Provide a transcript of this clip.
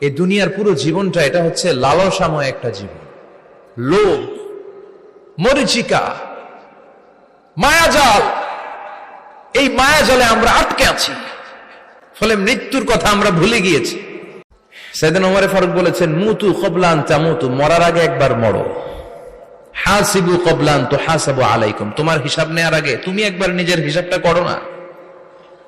এই দুনিয়ার পুরো জীবনটা এটা হচ্ছে লালসাময় একটা জীবন। লোভ, মরিচিকা, মায়াজাল, এই মায়াজালে আমরা আটকে আছি। ফলে মৃত্যুর কথা আমরা ভুলে গিয়েছি। সেদিন ওমরে ফারুক বলেছেন, মুতু কবলান তামুতু, মরার আগে একবার মরো। হাসিবু কবলান তো হাসাবু আলাইকুম, তোমার হিসাব নেওয়ার আগে। তুমি একবার নিজের হিসাবটা করো না।